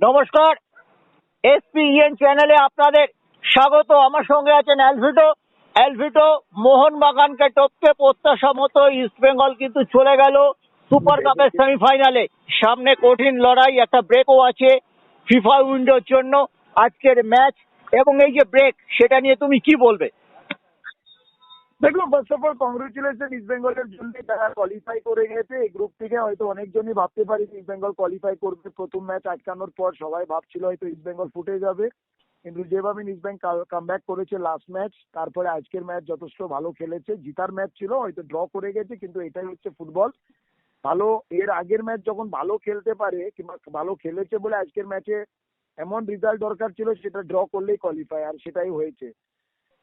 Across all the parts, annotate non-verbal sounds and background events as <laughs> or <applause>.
নমস্কার। এসপিএন চ্যানেলে আপনাদের স্বাগত। আমার সঙ্গে আছেন অ্যালভিটো অ্যালভিটো মোহনবাগানকে টপকে প্রত্যাশা মতো ইস্ট বেঙ্গল কিন্তু চলে গেল সুপার কাপের সেমিফাইনালে সামনে কঠিন লড়াই, একটা ব্রেকও আছে ফিফা উইন্ডোর জন্য। আজকের ম্যাচ এবং এই যে ব্রেক সেটা নিয়ে তুমি কি বলবে? দেখুন first of all congratulation east বেঙ্গলের জন্য তারা কোয়ালিফাই করে গেছে। এই গ্রুপ থেকে হয়তো অনেকজনই ভাবতে পারি ইস্ট বেঙ্গল কোয়ালিফাই করবে। প্রথম ম্যাচ আটকানোর পর সবাই ভাবছিল হয়তো ইস্ট বেঙ্গল ফুটে যাবে। কিন্তু যেভাবে ইস্ট বেঙ্গল কামব্যাক করেছে লাস্ট ম্যাচ তারপরে আজকের ম্যাচ যথেষ্ট ভালো খেলেছে। জিতার ম্যাচ ছিল, হয়তো ড্র করে গেছে, কিন্তু এটাই হচ্ছে ফুটবল ভালো, এর আগের ম্যাচ যখন ভালো খেলতে পারে, কিংবা ভালো খেলেছে বলে আজকের ম্যাচে এমন রেজাল্ট দরকার ছিল, সেটা ড্র করলেই কোয়ালিফাই আর সেটাই হয়েছে।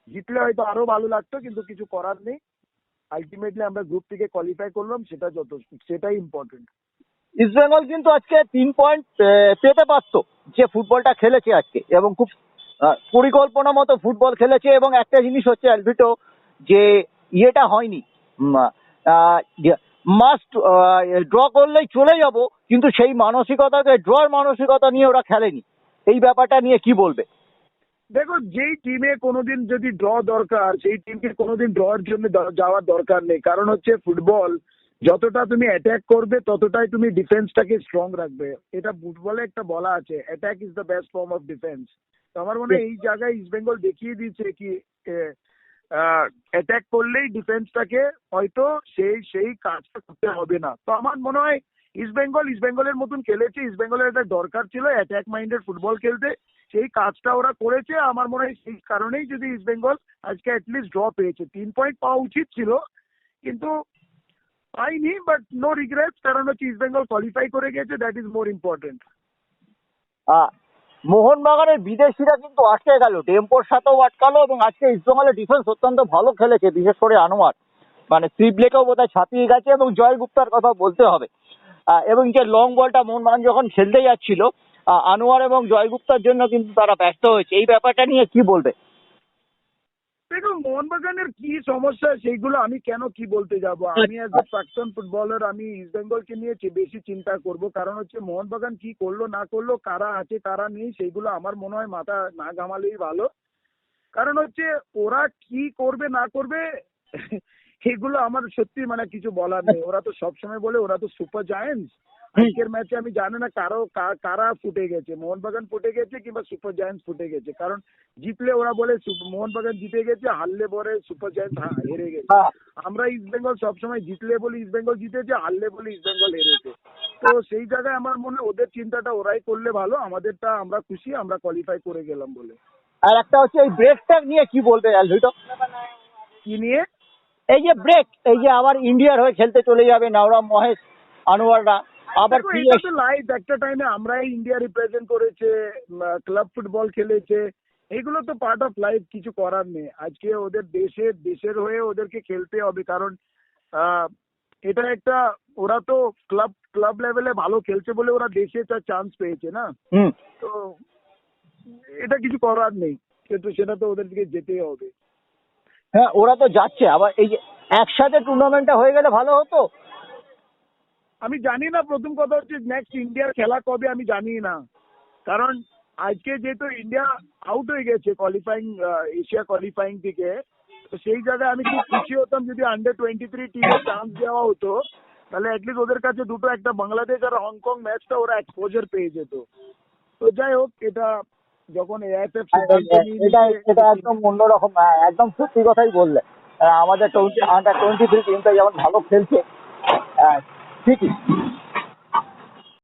জিতলে হয়তো আরও ভালো লাগতো, কিন্তু কিছু করার নেই। আলটিমেটলি আমরা গ্রুপ থেকে কোয়ালিফাই করলাম, সেটা যত সেটাই ইম্পর্টেন্ট ইস্ট বেঙ্গল কিন্তু আজকে তিন পয়েন্ট পেতে পারতো যে ফুটবলটা খেলেছে আজকে, এবং খুব পরিকল্পনা মতো ফুটবল খেলেছে, এবং একটা জিনিস হচ্ছে অ্যালভিটো যে ইয়েটা হয়নি। মাস্ট ড্র করলেই চলে যাব, কিন্তু সেই মানসিকতাকে ড্রর মানসিকতা নিয়ে ওরা খেলেনি। এই ব্যাপারটা নিয়ে কি বলবে? দেখো, যেই টিমে কোনোদিন যদি ড্র দরকার, সেই টিমকে কোনোদিন ড্রর জন্য যাওয়ার দরকার নেই। কারণ হচ্ছে ফুটবল যতটা তুমি অ্যাটাক করবে, ততটাই তুমি ডিফেন্সটাকে স্ট্রং রাখবে। এটা ফুটবলে একটা বলা আছে attack is the best form of defence তো আমার মনে হয় এই জায়গায় ইস্ট বেঙ্গল দেখিয়ে দিয়েছে কি অ্যাটাক করলেই ডিফেন্সটাকে হয়তো সেই সেই কাজটা করতে হবে না। তো আমার মনে হয় ইস্ট বেঙ্গল ইস্ট বেঙ্গলের মতন খেলেছে। ইস্ট বেঙ্গলের একটা দরকার ছিল অ্যাটাক মাইন্ডেড ফুটবল খেলতে। সেই কাজটা ওরা করেছে, আমার মনে হয় সেই কারণেই যদি ইস্ট বেঙ্গল আজকে অ্যাটলিস্ট ড্র পেয়েছে। তিন পয়েন্ট পাওয়া উচিত ছিল, কিন্তু পাইনি বাট নো রিগ্রেট কারণ হচ্ছে ইস্ট বেঙ্গল কোয়ালিফাই করে গেছে দ্যাট ইজ মোর ইম্পর্টেন্ট মোহনবাগানের বিদেশিরা কিন্তু আটকে গেল। টেম্পোর সাথেও আটকালো এবং আজকে ইস্টবেঙ্গলের ডিফেন্স অত্যন্ত ভালো খেলেছে, বিশেষ করে আনোয়ার। মানে সিবলেকেও বোধহয় ছাপিয়ে গেছে এবং জয় গুপ্তার কথা বলতে হবে। এবং যে লং বলটা মোহনবাগান যখন খেলতে যাচ্ছিল আনোয়ার এবং জয় গুপ্তার জন্য কিন্তু তারা ব্যস্ত হয়েছে। এই ব্যাপারটা নিয়ে কি বলবে? দেখুন মোহনবাগানের কি সমস্যা সেইগুলো আমি কেন কি বলতে যাব? আমি অ্যাজ এ প্রাক্তন ফুটবলার আমি ইস্ট বেঙ্গলকে নিয়ে বেশি চিন্তা করব? কারণ হচ্ছে মোহনবাগান কি করল না করল কারা আছে কারা নেই সেইগুলো আমার মনে হয় মাথা না ঘামালেই ভালো। কারণ হচ্ছে ওরা কি করবে না করবে <laughs> এগুলো আমার সত্যি মানে কিছু বলার নেই। ওরা তো সবসময় বলে ওরা তো সুপার জায়েন্টস আজকের ম্যাচে আমি জানি না কারও কারা ফুটে গেছে মোহনবাগান ফুটে গেছে কিংবা সুপার জায়েন্টস ফুটে গেছে। কারণ জিতলে ওরা বলে মোহনবাগান জিতে গেছে হারলে পরে সুপার জায়েন্টস হেরে গেছে। হ্যাঁ। আমরা ইস্ট বেঙ্গল সবসময় জিতলে বলি ইস্ট বেঙ্গল জিতেছে হারলে বলি ইস্ট বেঙ্গল হেরেছে। তো সেই জায়গায় আমার মনে ওদের চিন্তাটা ওরাই করলে ভালো আমাদেরটা আমরা খুশি আমরা কোয়ালিফাই করে গেলাম বলে। আর একটা হচ্ছে এই ব্রেকটা নিয়ে কি বলবে কি নিয়ে? এই যে ব্রেক এই যে আবার ইন্ডিয়ার হয়ে খেলতে চলে যাবে নাওরাম মহেশ আনোয়াররা। আবার লাইফ একটা টাইমে আমরাই ইন্ডিয়া রিপ্রেজেন্ট করেছে ক্লাব ফুটবল খেলেছে। এগুলো তো পার্ট অফ লাইফ কিছু করার নেই। আজকে ওদের দেশের দেশের হয়ে ওদেরকে খেলতে হবে কারণ এটা একটা ওরা তো ক্লাব ক্লাব লেভেলে ভালো খেলছে বলে ওরা দেশে তার চান্স পেয়েছে না? হুম। তো এটা কিছু করার নেই। কিন্তু সেটা তো ওদেরকে যেতেই হবে। হ্যাঁ ওরা তো যাচ্ছে। আবার এই যে একসাথে টুর্নামেন্টটা হয়ে গেলে ভালো হতো? আমি জানি না প্রথম কথা হচ্ছে নেক্সট ইন্ডিয়ার খেলা কবে আমি জানি না। কারণ আজকে যেহেতু ইন্ডিয়া আউট হয়ে গেছে কোয়ালিফাইং এশিয়া কোয়ালিফাইং থেকে তো সেই জায়গায় আমি খুব খুশি হতাম যদি আন্ডার টোয়েন্টি থ্রি টিমে চান্স দেওয়া হতো তাহলে অ্যাটলিস্ট ওদের কাছে দুটো একটা বাংলাদেশ আর হংকং ম্যাচটা ওরা এক্সপোজার পেয়ে যেত। তো যাই হোক এটা যখন এআইএফএফ এটা এটা একদম অন্যরকম হ্যাঁ, একদম সত্যি কথাই বললে। আমাদের টোয়েন্টি আন্ডার টোয়েন্টি থ্রি টিমটা যেমন ভালো খেলছে হ্যাঁ, ঠিকই